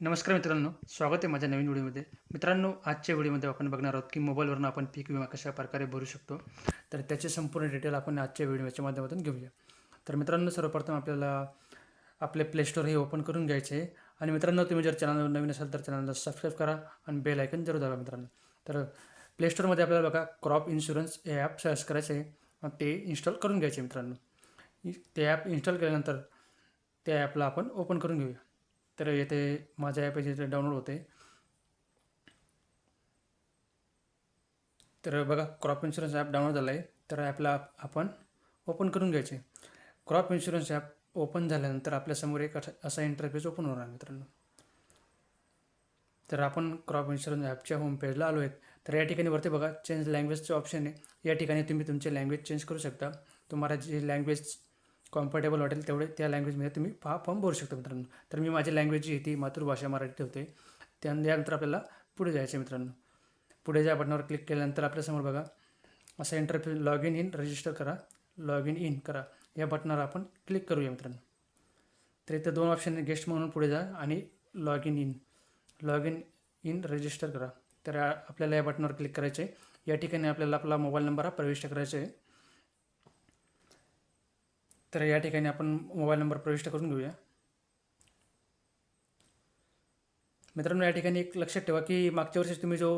नमस्कार मित्रांनो स्वागत आहे माझ्या नवीन व्हिडिओमध्ये. मित्रांनो आजच्या व्हिडिओमध्ये आपण बघणार आहोत की मोबाईलवरून आपण पीक विमा कशा प्रकारे भरू शकतो? तर त्याचे संपूर्ण डिटेल आपण आजच्या व्हिडिओच्या माध्यमातून घेऊया. तर मित्रांनो सर्वप्रथम आपल्याला आपले प्ले स्टोर हे ओपन करून घ्यायचे आहे. आणि मित्रांनो तुम्ही जर चॅनलवर नवीन असाल तर चॅनलला सबस्क्राईब करा आणि बेल आयकन जरूर दाबा मित्रांनो. तर प्ले स्टोरमध्ये आपल्याला बघा क्रॉप इन्शुरन्स हे ॲप सर्च करायचे आहे. ते इन्स्टॉल करून घ्यायचे मित्रांनो. ते ॲप इन्स्टॉल केल्यानंतर त्या ॲपला आपण ओपन करून घेऊया. तर येथे माझ्या ॲप इथे डाउनलोड होते. तर बघा क्रॉप इन्शुरन्स ॲप डाउनलोड झाला आहे तर ॲपला आपण ओपन करून घ्यायचे. क्रॉप इन्शुरन्स ॲप ओपन झाल्यानंतर आपल्यासमोर एक असा- असा इंटरफेस ओपन होणार मित्रांनो. तर आपण क्रॉप इन्शुरन्स ॲपच्या होम पेजला आलो आहेत तर या ठिकाणी वरती बघा चेंज लँग्वेजचं ऑप्शन आहे. या ठिकाणी तुम्ही तुमचे लँग्वेज चेंज करू शकता. तुम्हाला जी लँग्वेज कम्फर्टेबल वाटेल तेवढे त्या लँग्वेजमध्ये तुम्ही हा फॉर्म भरू शकता मित्रांनो. तर मी माझी लँग्वेज जी ती मातृभाषा मराठी ठेवते त्यानंतर आपल्याला पुढे जायचं मित्रांनो. पुढे ज्या बटनावर क्लिक केल्यानंतर आपल्यासमोर बघा असा interface log in in register करा. लॉग इन इन करा. या बटनावर आपण क्लिक करूया मित्रांनो. तर इथं दोन ऑप्शन गेस्ट म्हणून पुढे जा आणि log in in log in in register करा. तर आपल्याला या बटनावर क्लिक करायचे आहे या ठिकाणी आपल्याला आपला मोबाईल नंबर हा प्रविष्ट करायचा आहे. तर या ठिकाणी आपण मोबाईल नंबर प्रविष्ट करून घेऊया. मित्रांनो या ठिकाणी एक लक्षात ठेवा की मागच्या वर्षी तुम्ही जो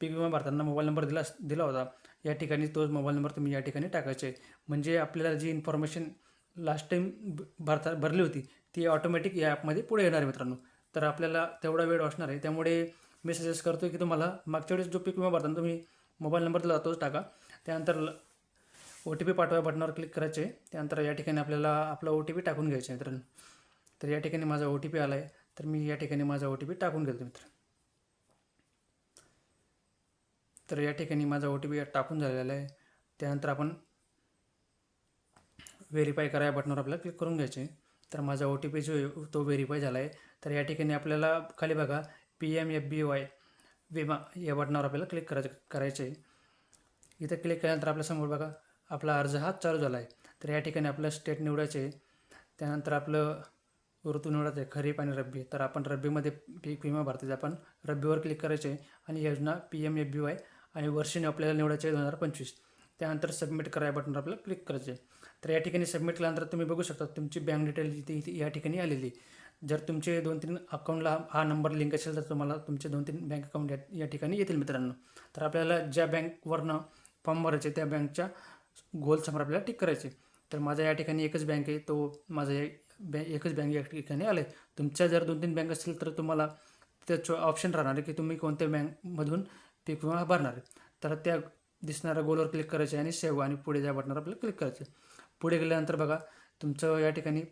पीक विमा भरताना मोबाईल नंबर दिला दिला होता या ठिकाणी तोच मोबाईल नंबर तुम्ही या ठिकाणी टाकायचे. म्हणजे आपल्याला जी इन्फॉर्मेशन लास्ट टाईम भरता भरली होती ती ऑटोमॅटिक या ॲपमध्ये पुढे येणार आहे मित्रांनो. तर आपल्याला तेवढा वेळ वाचणार आहे. त्यामुळे मी सजेस्ट करतो की तुम्हाला मागच्या वेळेस जो पीक विमा भरताना तुम्ही मोबाईल नंबर दिला तोच टाका. त्यानंतर ओ टी पी पाठवा बटनावर क्लिक करायचे. त्यानंतर या ठिकाणी आपल्याला आपला ओ टी पी टाकून घ्यायचा आहे मित्रांनो. तर या ठिकाणी माझा ओ टी पी आला आहे तर मी या ठिकाणी माझा ओ टी पी टाकून घेतो मित्र तर या ठिकाणी माझा ओ टी पी टाकून झालेला आहे. त्यानंतर आपण व्हेरीफाय करा या बटनावर आपल्याला क्लिक करून घ्यायचे. तर माझा ओ टी पी जो आहे तो व्हेरीफाय झाला आहे तर या ठिकाणी आपल्याला खाली बघा P M F B Y विमा या बटनावर आपल्याला क्लिक करायचं करायचं आहे इथं क्लिक केल्यानंतर आपल्यासमोर बघा आपला अर्ज हा चालू झाला आहे तर या ठिकाणी आपलं स्टेट निवडायचे त्यानंतर आपलं ऋतू निवडायचं आहे खरीप आणि रब्बी. तर आपण रब्बीमध्ये पीक विमा भरताचे आपण रब्बीवर क्लिक करायचे आहे आणि योजना P M F B Y आणि वर्षीने आपल्याला निवडायचे दोन हजार पंचवीस. त्यानंतर सबमिट करा या बटनवर आपल्याला क्लिक करायचे आहे. तर या ठिकाणी सबमिट केल्यानंतर तुम्ही बघू शकता तुमची बँक डिटेल इथे या ठिकाणी आलेली जर तुमचे दोन तीन अकाउंटला हा नंबर लिंक असेल तर तुम्हाला तुमचे दोन तीन बँक अकाउंट या या ठिकाणी येतील मित्रांनो. तर आपल्याला ज्या बँकवरनं फॉर्म भरायचे त्या बँकच्या गोल समोर आपल्याला टिक करायचे. तर माझा या ठिकाणी एकच बँक आहे तो माझा या बॅ एकच बँक या ठिकाणी आलं आहे तुमच्या जर दोन तीन बँक असतील तर तुम्हाला त्याचं ऑप्शन राहणार आहे की तुम्ही कोणत्या बँकमधून पीक विमा भरणार आहे. तर त्या दिसणाऱ्या गोलवर क्लिक करायचे आणि सेव्ह आणि पुढे ज्या बटनावर आपल्याला क्लिक करायचे. पुढे गेल्यानंतर बघा तुमचं या ठिकाणी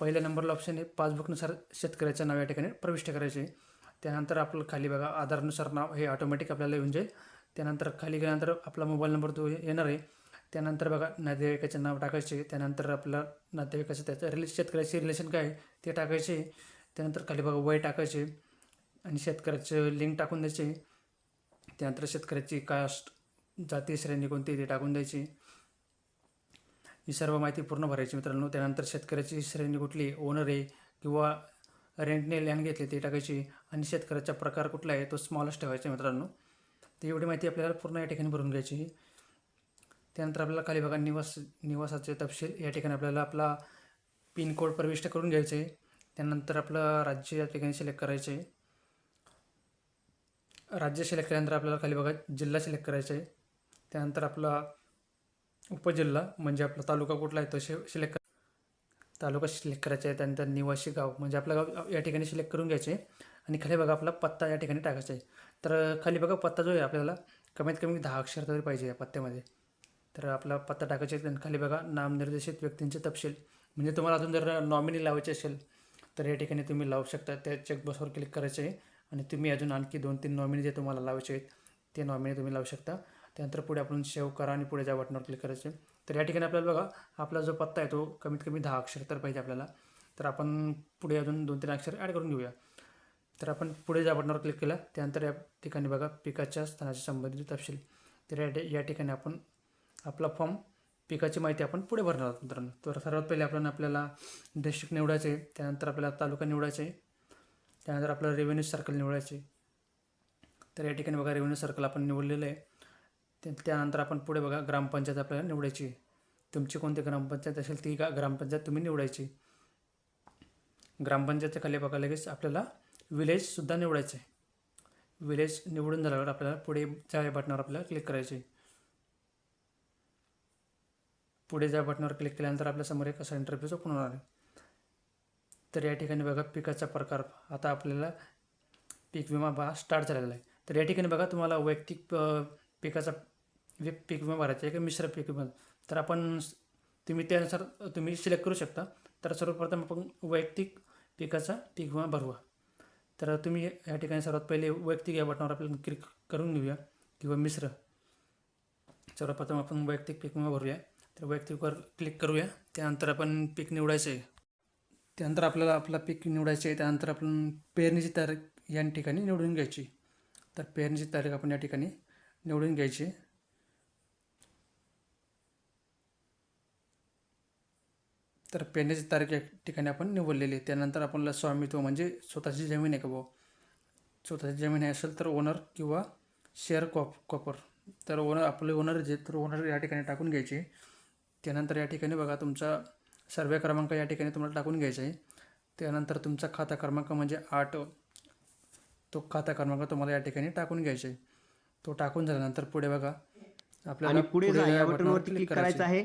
पहिल्या नंबरला ऑप्शन आहे पासबुकनुसार शेतकऱ्याचं नाव या ठिकाणी प्रविष्ट करायचे. आहे त्यानंतर आपलं खाली बघा आधारनुसार नाव हे ऑटोमॅटिक आपल्याला येऊन जाईल. त्यानंतर खाली गेल्यानंतर आपला मोबाईल नंबर तो येणार आहे त्यानंतर बघा नातेवाईकाचे नाव टाकायचे त्यानंतर आपलं नातेवाईकाचं त्याचं रिले शेतकऱ्याचे रिलेशन काय ते टाकायचे त्यानंतर खाली बघा वय टाकायचे आणि शेतकऱ्याचं लिंक टाकून द्यायचे त्यानंतर शेतकऱ्याची कास्ट जाती श्रेणी कोणती ते टाकून द्यायची. ही सर्व माहिती पूर्ण भरायची मित्रांनो. त्यानंतर शेतकऱ्याची श्रेणी कुठली ओनर आहे किंवा रेंटने लँड घेतली ते टाकायची आणि शेतकऱ्याचा प्रकार कुठला आहे तो स्मॉलच ठेवायचा मित्रांनो. तर एवढी माहिती आपल्याला पूर्ण या ठिकाणी भरून घ्यायची त्यानंतर आपल्याला खाली बघा निवास निवासाचे तपशील. या ठिकाणी आपल्याला आपला पिनकोड प्रविष्ट करून घ्यायचे. आहे त्यानंतर आपलं राज्य या ठिकाणी सिलेक्ट करायचे. आहे राज्य सिलेक्ट केल्यानंतर आपल्याला खाली बघा जिल्हा सिलेक्ट करायचा. आहे त्यानंतर आपला उपजिल्हा म्हणजे आपला तालुका कुठला आहे तो सिलेक्ट कर तालुका सिलेक्ट करायचा आहे. त्यानंतर निवासी गाव म्हणजे आपलं गाव या ठिकाणी सिलेक्ट करून घ्यायचे. आणि खाली बघा आपला पत्ता या ठिकाणी टाकायचा आहे. तर खाली बघा पत्ता जो आहे आपल्याला कमीत कमी दहा अक्षर तरी पाहिजे या पत्त्यामध्ये. तर आपला पत्ता टाकायचा आहे. खाली बघा नामनिर्देशित व्यक्तींचे तपशील. म्हणजे तुम्हाला अजून जर नॉमिनी लावायचे असेल तर या ठिकाणी तुम्ही लावू शकता. त्या चेकबॉक्सवर क्लिक करायचे आहे. आणि तुम्ही अजून आणखी दोन तीन नॉमिनी जे तुम्हाला लावायचे आहेत ते नॉमिनी तुम्ही लावू शकता. त्यानंतर पुढे आपण सेव्ह करा आणि पुढे ज्या बटनावर क्लिक करायचे तर या ठिकाणी आपल्याला बघा आपला जो पत्ता आहे तो कमीत कमी दहा अक्षर तर पाहिजे आपल्याला. तर आपण पुढे अजून दोन तीन अक्षर ॲड करून घेऊया. तर आपण पुढे ज्या बटनावर क्लिक केला त्यानंतर या ठिकाणी बघा पिकाच्या स्थानाशी संबंधित तपशील. तर या या ठिकाणी आपण आपला फॉर्म पिकाची माहिती आपण पुढे भरणार आहोत मित्रांनो. तर सर्वात पहिले आपण आपल्याला डिस्ट्रिक्ट निवडायचे त्यानंतर आपल्याला तालुका निवडायचे त्यानंतर आपल्याला रेव्हेन्यू सर्कल निवडायचे. तर या ठिकाणी बघा रेव्हेन्यू सर्कल आपण निवडलेलं आहे. त्यानंतर आपण पुढे बघा ग्रामपंचायत आपल्याला निवडायची. तुमची कोणती ग्रामपंचायत असेल ती का ग्रामपंचायत तुम्ही निवडायची. ग्रामपंचायतच्या खाली बघा लगेच आपल्याला विलेजसुद्धा निवडायचं आहे विलेज निवडून झाल्यावर आपल्याला पुढे जाय बटणावर आपल्याला क्लिक करायची. पुढे ज्या बटनावर क्लिक केल्यानंतर आपल्यासमोर एक असा इंटरव्ह्यूज ओपन होणार आहे. तर या ठिकाणी बघा पिकाचा प्रकार आता आपल्याला पीक विमा भा स्टार्ट झालेला आहे. तर या ठिकाणी बघा तुम्हाला वैयक्तिक पिकाचा पीक विमा भरायचा आहे का मिश्र पीक विमा. तर आपण तुम्ही त्यानुसार तुम्ही सिलेक्ट करू शकता. तर सर्वप्रथम आपण वैयक्तिक पिकाचा पीक विमा भरवा. तर तुम्ही या ठिकाणी सर्वात पहिले वैयक्तिक या बटनावर आपल्याला क्लिक करून घेऊया किंवा मिश्र. सर्वप्रथम आपण वैयक्तिक पीक विमा भरूया. तर वैयक्तिकवर क्लिक करूया. त्यानंतर आपण पीक निवडायचं आहे त्यानंतर आपल्याला आपला पीक निवडायचं आहे त्यानंतर आपण पेरणीची तारीख या ठिकाणी निवडून घ्यायची. तर पेरणीची तारीख आपण या ठिकाणी निवडून घ्यायची. तर पेरण्याची तारीख या ठिकाणी आपण निवडलेली. त्यानंतर आपल्याला स्वामित्व म्हणजे स्वतःची जमीन आहे का भाऊ स्वतःची जमीन आहे असेल तर ओनर किंवा शेअर कॉप कॉपर तर ओनर आपले ओनर जे तर ओनर या ठिकाणी टाकून घ्यायचे. त्यानंतर या ठिकाणी बघा तुमचा सर्वे क्रमांक या ठिकाणी तुम्हाला टाकून घ्यायचा आहे. त्यानंतर तुमचा खाता क्रमांक म्हणजे आठ तो खाता क्रमांक तुम्हाला या ठिकाणी टाकून घ्यायचा आहे. तो टाकून झाल्यानंतर पुढे बघा आपल्याला पुढे या क्लिक करायचं आहे.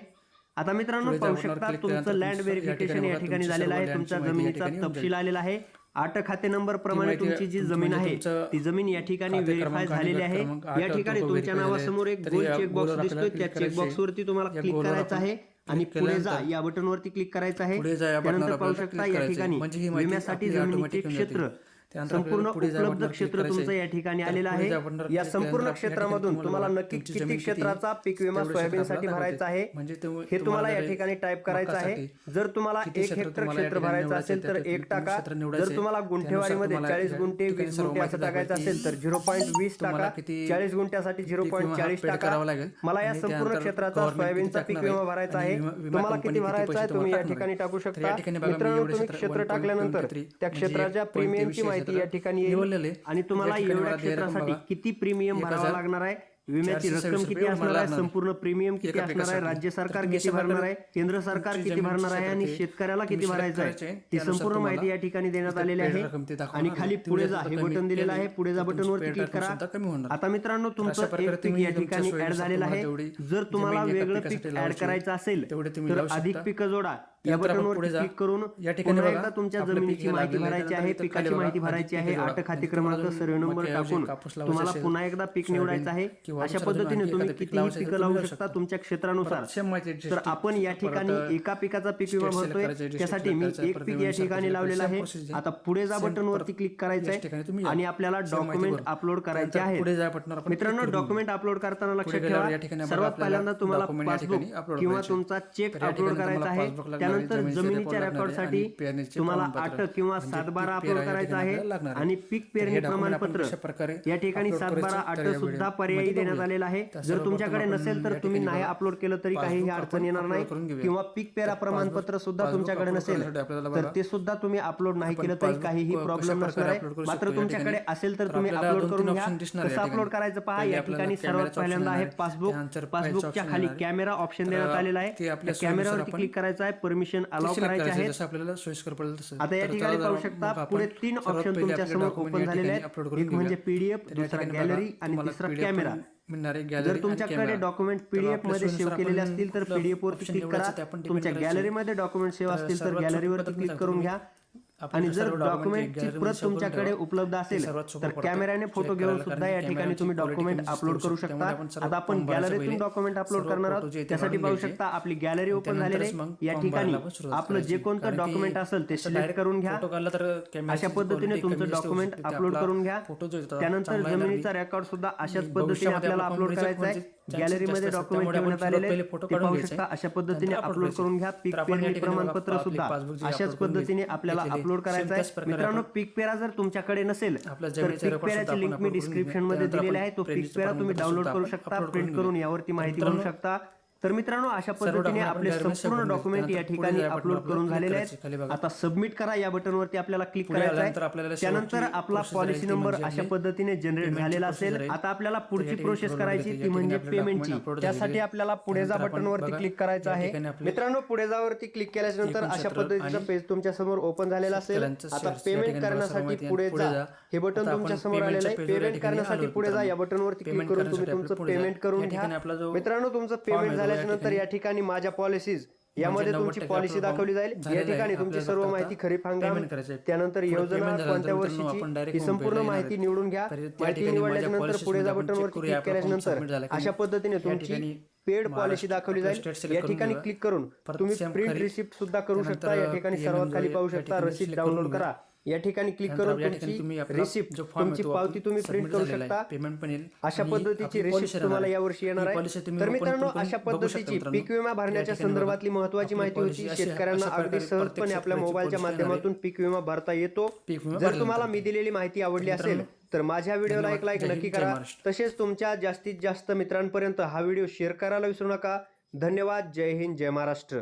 आता मित्रांनो पाहू शकता तुमचं लँड व्हेरिफिकेशन या ठिकाणी झालेलं आहे. तुमच्या जमिनीचा तपशील आलेला आहे. आठ खाते नंबर प्रमाणे तुमची जी जमीन आहे ती जमीन या ठिकाणी व्हेरीफाय झालेली आहे. या ठिकाणी तुमच्या नावासमोर एक गोल चेकबॉक्स दिसतोय त्या चेकबॉक्स वरती तुम्हाला क्लिक करायचं आहे आणि पुढे जा या बटन वरती क्लिक करायचं आहे. पाहू शकता या ठिकाणी विम्यासाठी क्षेत्र. संपूर्ण उपलब्ध क्षेत्र तुमचं या ठिकाणी आलेलं आहे. या संपूर्ण क्षेत्रामधून तुम्हाला नक्की किती क्षेत्राचा पीक विमा सोयाबीनसाठी भरायचा आहे. हे तुम्हाला या ठिकाणी टाईप करायचं आहे. जर तुम्हाला एक हेक्टर क्षेत्र भरायचं असेल तर एक टाका. जर तुम्हाला गुंठेवारीमध्ये चाळीस गुंठे वीस गुंठे असं टाकायचं असेल तर झिरो पॉईंट वीस टाका चाळीस गुंठ्यासाठी झिरो पॉईंट चाळीस टाका. मला या संपूर्ण क्षेत्राचा सोयाबीनचा पीक विमा भरायचा आहे. तुम्हाला किती भरायचा आहे तुम्ही या ठिकाणी टाकू शकता मित्रांनो तुम्ही क्षेत्र टाकल्यानंतर त्या क्षेत्राच्या प्रीमियमची माहिती माहिती या ठिकाणी येईल. आणि तुम्हाला एवढ्या क्षेत्रासाठी किती प्रीमियम भरावा लागणार आहे? विम्याची रक्कम किती असणार आहे? संपूर्ण प्रीमियम किती असणार आहे? राज्य सरकार किती भरणार आहे? केंद्र सरकार किती भरणार आहे? आणि शेतकऱ्याला किती भरायचं आहे? ही संपूर्ण माहिती या ठिकाणी देण्यात आलेली आहे. आणि खाली पुढे जा. हे बटन दिलेलं आहे. पुढे जा बटनवर क्लिक करा. आता मित्रांनो तुमचं एक पीक या ठिकाणी ऍड झालेलं आहे. जर तुम्हाला वेगळं पीक ऍड करायचं असेल तर अधिक पिकं जोडा. या बटनवर क्लिक करून या ठिकाणी तुमच्या जमिनीची माहिती भरायची आहे पिकाची माहिती भरायची आहे आठ खाते क्रमांक सर्व नंबर टाकून तुम्हाला पुन्हा एकदा पीक निवडायचं आहे. अशा पद्धतीने तुम्ही कितीही पिकं लावू शकता तुमच्या क्षेत्रानुसार. तर आपण या ठिकाणी एका पिकाचा पीक विमा भरतोय त्यासाठी मी एक पीक या ठिकाणी लावलेला आहे. आता पुढे जा बटनवरती क्लिक करायचं आहे आणि आपल्याला डॉक्युमेंट अपलोड करायचे आहे. मित्रांनो डॉक्युमेंट अपलोड करताना लक्षात ठेवा सर्वात पहिल्यांदा तुम्हाला पासबुक किंवा तुमचा चेक अपलोड करायचा आहे त्यानंतर जमिनीच्या रेकॉर्डसाठी तुम्हाला अटक किंवा सातबारा अपलोड करायचा आहे. आणि पीक पेरणी प्रमाणपत्र या ठिकाणी सातबारा अटक सुद्धा पर्यायी देण्यात आलेला आहे. जर तुमच्याकडे नसेल तर तुम्ही नाही अपलोड केलं तरी काही अडचण येणार नाही किंवा पीक पेरा प्रमाणपत्र सुद्धा तुमच्याकडे नसेल तर ते सुद्धा तुम्ही अपलोड नाही केलं तरी काहीही प्रॉब्लेम नसणार आहे. मात्र तुमच्याकडे असेल तर तुम्ही अपलोड करून घ्या. कसं अपलोड करायचं पहा या ठिकाणी सर्वात पहिल्यांदा आहे पासबुक पासबुकच्या खाली कॅमेरा ऑप्शन देण्यात आलेला आहे कॅमेरावर क्लिक करायचं आहे. परमिट परमिशन अलाव करायचे आहे आता या ठिकाणी पाहू शकता पुढे तीन ऑप्शन तुमच्यासमोर ओपन झालेले आहेत. एक म्हणजे पीडीएफ दुसरा गॅलरी आणि तिसरा कॅमेरा जर तुमच्याकडे डॉक्युमेंट पीडीएफमध्ये सेव्ह केलेले असतील तर पीडीएफ वरती क्लिक करा. तुमच्या गॅलरीमध्ये डॉक्युमेंट सेव्ह असतील तर गॅलरीवर क्लिक करून घ्या. आणि जर डॉक्युमेंटची प्रत तुमच्याकडे उपलब्ध असेल तर कॅमेऱ्याने फोटो घेऊन सुद्धा या ठिकाणी तुम्ही डॉक्युमेंट अपलोड करू शकता. आता आपण गॅलरीतून डॉक्युमेंट अपलोड करणार आहोत. त्यासाठी पाहू शकता आपली गॅलरी ओपन झालेली या ठिकाणी आपलं जे कोणतं डॉक्युमेंट असेल ते सिलेक्ट करून घ्या. अशा पद्धतीने तुमचं डॉक्युमेंट अपलोड करून घ्या. त्यानंतर जमिनीचा रेकॉर्ड सुद्धा अशाच पद्धतीने आपल्याला अपलोड करायचा आहे. गॅलरीमध्ये डॉक्युमेंट ठेवण्यात आलेले पाहू शकता. अशा पद्धतीने अपलोड करून घ्या. पीक पेरणी प्रमाणपत्र सुद्धा अशाच पद्धतीने आपल्याला अपलोड करायचं आहे. मित्रांनो पीक पेरा जर तुमच्याकडे नसेल तर पीक पेराची लिंक मी डिस्क्रिप्शनमध्ये दिलेली आहे. तो पीक पेरा तुम्ही डाउनलोड करू शकता प्रिंट करून यावरती माहिती घेऊ शकता. तर मित्रांनो अशा पद्धतीने आपले संपूर्ण डॉक्युमेंट या ठिकाणी अपलोड करून झालेले आहेत. आता सबमिट करा या बटनवरती आपल्याला क्लिक करायचं आहे त्यानंतर आपला पॉलिसी नंबर म्हणजे अशा पद्धतीने जनरेट झालेला असेल. आता आपल्याला पुढची प्रोसेस करायची ती म्हणजे पेमेंटची त्यासाठी. आपल्याला पुढे जा त्यानंतर आपण बटनवरती क्लिक करायचं आहे मित्रांनो पुढे जावरती क्लिक केल्याच्यानंतर अशा पद्धतीचं पेज तुमच्यासमोर ओपन झालेला असेल आता पेमेंट करण्यासाठी पुढे जा. हे बटन तुमच्यासमोर आलेलं आहे पेमेंट करण्यासाठी पुढे जा. या बटनवरती क्लिक करून तुम्ही तुमचं. पेमेंट करून घ्या मित्रांनो तुमचं पेमेंट आहे तो या ठिकाणी माझ्या पॉलिसीज यामध्ये 90 तुमची पॉलिसी दाखवली जाईल. या. ठिकाणी तुमची सर्व माहिती खरीप हंगाम. त्यानंतर योजना कोणत्या वर्षीची ही संपूर्ण माहिती निवडून घ्या. माहिती ठिकाणी निवडल्याच्या माझ्या नंतर policies पुढे जा करूया, क्लिक केल्याच्या आपला form नंतर submit झाला की अशा पद्धतीने तुमची पेड पॉलिसी दाखवली जाईल. या ठिकाणी. क्लिक करून तुम्ही प्रिंट. रिसिप्ट सुद्धा करू शकता. या ठिकाणी सर्वात खाली पाहू शकता. रसीद डाउनलोड करा. या ठिकाणी क्लिक करून या ठिकाणी तुम्ही तुमची आपला रिसिप्ट जो आहे तुमची पावती तुम्ही प्रिंट करू. शकता पेमेंट पण येईल अशा पद्धतीची रिसिप्ट तुम्हाला राहणार. यावर्षी येणार आहे तर मित्रांनो अशा पद्धतीची. पीक विमा भरण्याच्या या संदर्भातली. महत्वाची माहिती होती शेतकऱ्यांना अगदी सहजपणे आपल्या मोबाईलच्या. माध्यमातून पीक विमा भरता येतो जर. तुम्हाला मी दिलेली माहिती आवडली असेल तर माझ्या व्हिडिओला एक. लाईक नक्की करा. तसेच तुमच्या जास्तीत जास्त मित्रांपर्यंत हा व्हिडिओ शेअर करायला विसरू नका धन्यवाद जय हिंद जय महाराष्ट्र